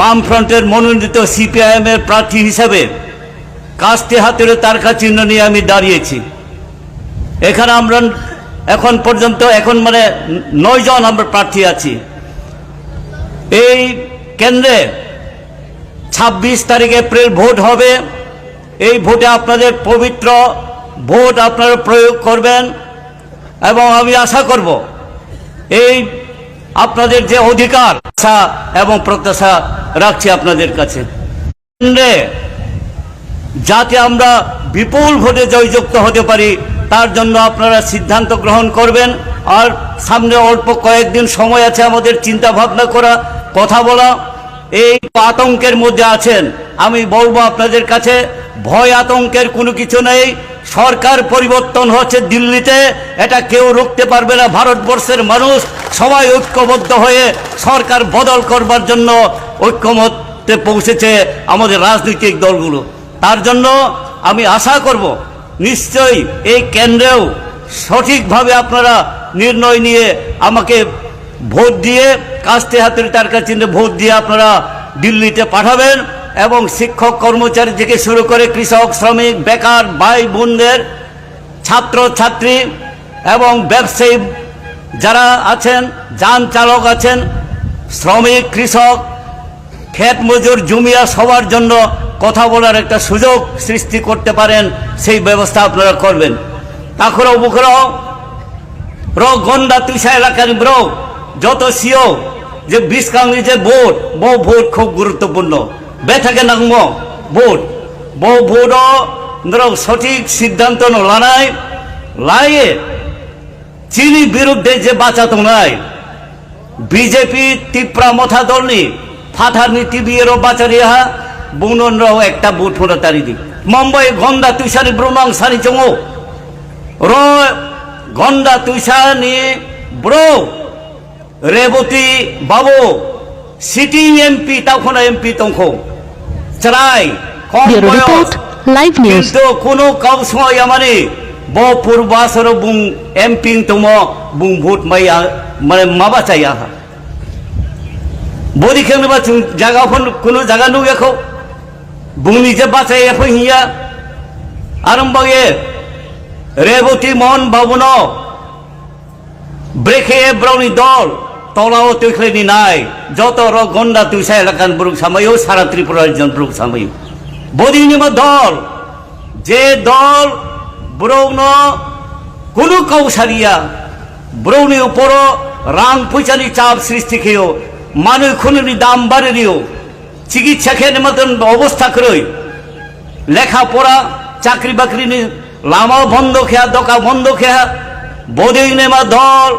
বামফ্রন্টের মনোনীত সিপিআইএম এর প্রার্থী হিসাবে কাস্তে হাতের তারকা চিহ্ন নিয়ে আমি দাঁড়িয়েছি। এখানে আমরা এখন পর্যন্ত, এখন মানে নয় জন আমরা প্রার্থী আছি। এই কেন্দ্রে ছাব্বিশ তারিখ এপ্রিল ভোট হবে। এই ভোটে আপনাদের পবিত্র ভোট আপনারা প্রয়োগ করবেন এবং আমি আশা করব এই আপনাদের যে অধিকার, আশা এবং প্রত্যাশা রাখছি আপনাদের কাছে। যাতে আমরা বিপুল ভোটে জয়যুক্ত হতে পারি, তার জন্য আপনারা সিদ্ধান্ত গ্রহণ করবেন। আর সামনে অল্প কয়েকদিন সময় আছে আমাদের চিন্তা ভাবনা করা, কথা বলা। এই আতঙ্কের মধ্যে আছেন। আমি বলব আপনাদের কাছে, ভয় আতঙ্কের কোনো কিছু নেই। সরকার পরিবর্তন হচ্ছে দিল্লিতে। এটা কেউ রুখতে পারবে না। ভারতবর্ষের মানুষ সবাই ঐক্যবদ্ধ হয়ে সরকার বদল করবার জন্য ঐক্যমত্যে পৌঁছেছে আমাদের রাজনৈতিক দলগুলো। তার জন্য আমি আশা করব, নিশ্চয়ই এই কেন্দ্রেও সঠিকভাবে আপনারা নির্ণয় নিয়ে আমাকে ভোট দিয়ে, কাস্তে হাতের তারকা চিহ্নে ভোট দিয়ে আপনারা দিল্লিতে পাঠাবেন এবং শিক্ষক কর্মচারী থেকে শুরু করে কৃষক, শ্রমিক, বেকার ভাই বোনদের ছাত্র ছাত্রী এবং ব্যবসায়ী যারা আছেন, যান চালক আছেন, শ্রমিক, কৃষক, ক্ষেত মজুর, জমিয়া সবার জন্য কথা বলার একটা সুযোগ সৃষ্টি করতে পারেন, সেই ব্যবস্থা আপনারা করবেন। তারপরে বুকর র গন্ডা তুষা এলাকার ব্র যত সিও, যে বিশ কাঙ্গি যে ভোট বহু ভোট খুব গুরুত্বপূর্ণ। বেথাকে নাংম ভোট বহু ভোট সঠিক সিদ্ধান্ত লানায় লাইয়ে চিনি বিরুদ্ধে যে বাঁচাতো নাই বিজেপি তিপ্রা মথা দলনি ফাথার নীতি বিয়েরও বাচারিয়া বুননরাও একটা বুট ফোটা তারি দি মুম্বাই গন্ডা তুষারি ব্রুমাং সারি চঙো র গন্ডা তুষানি ব্রো রেবতী বাবু সিটিং এমপি তখন এমপি তংখো। চাই কম বয়স রিপোর্ট লাইভ নিউজ। কিন্তু কোনো কাউ সময় আমারে ব পূর্বাসর বুং এমপিং তম বুং ভোট মাই মানে মাবা চাই আহা বদি খেলনো বা জায়গা ফোন কোনো জায়গা নু এখো বুংনি যে বাঁচাই এফো হিয়া আরম্ভ এ রেবতী মোহন বাবুন ব্রেকে ব্রাউনি দল তলাও তৈখলেনি নাই যত র গন্ডা তুইসা এলাকান ব্রুক সামাইও সারা ত্রিপুরার জন ব্রুক সামাইও বদিনিমা দল যে দল ব্রৌন কোনো কৌশারিয়া ব্রৌনি উপর রাং পয়সানি চাপ সৃষ্টি খেয়েও মানুষ খুনি দাম বাড়িও চিকিৎসা খেয়ে মতন অবস্থা করে লেখাপড়া চাকরি বাকরি নিয়ে লামা বন্ধ খেয়া দোকা বন্ধ খেয়া বদিনেমা দল।